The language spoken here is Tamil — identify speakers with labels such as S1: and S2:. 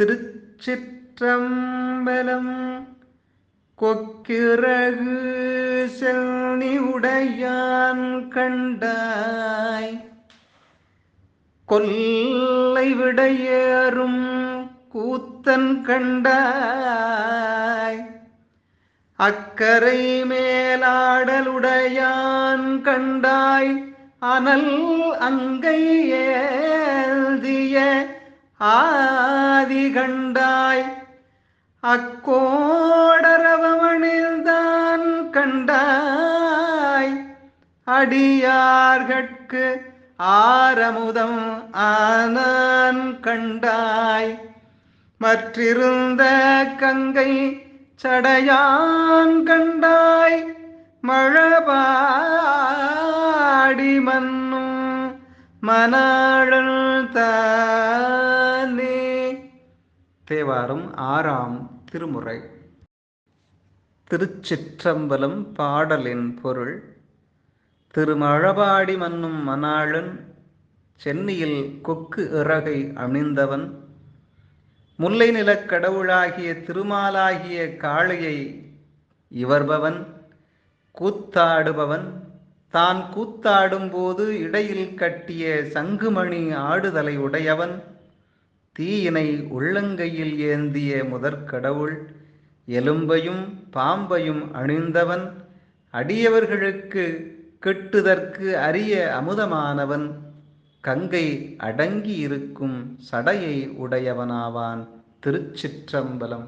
S1: திருச்சிற்றம்பலம் கொக்கிறகு செல்னி உடையான் கண்டாய். கொல்லை விடையேறும் கூத்தன் கண்டாய். அக்கரை மேலாடலுடையான் கண்டாய். அனல் அங்கை ஏந்திய ஆ ஆதி கண்டாய். அக்கோடரவமணில்தான் கண்டாய். அடியார்கட்கு ஆரமுதம் ஆனான் கண்டாய். மற்றிருந்த கங்கை சடையான் கண்டாய். மழபாடி மன்னும் மனாழல் தான் தேவாரம் ஆறாம் திருமுறை. திருச்சிற்றம்பலம் பாடலின் பொருள் திருமழபாடி மன்னும் மணாளன் சென்னியில் கொக்கு இறகை அணிந்தவன் முல்லை நிலக் கடவுளாகிய திருமாலாகிய காளையை இவர்பவன் கூத்தாடுபவன் தான் கூத்தாடும்போது இடையில் கட்டிய சங்குமணி ஆடுதலை உடையவன் தீயினை உள்ளங்கையில் ஏந்திய முதற்கடவுள் எலும்பையும் பாம்பையும் அணிந்தவன் அடியவர்களுக்கு கெட்டுதற்கு அரிய அமுதமானவன் கங்கை அடங்கி இருக்கும் சடையை உடையவனாவான் திருச்சிற்றம்பலம்.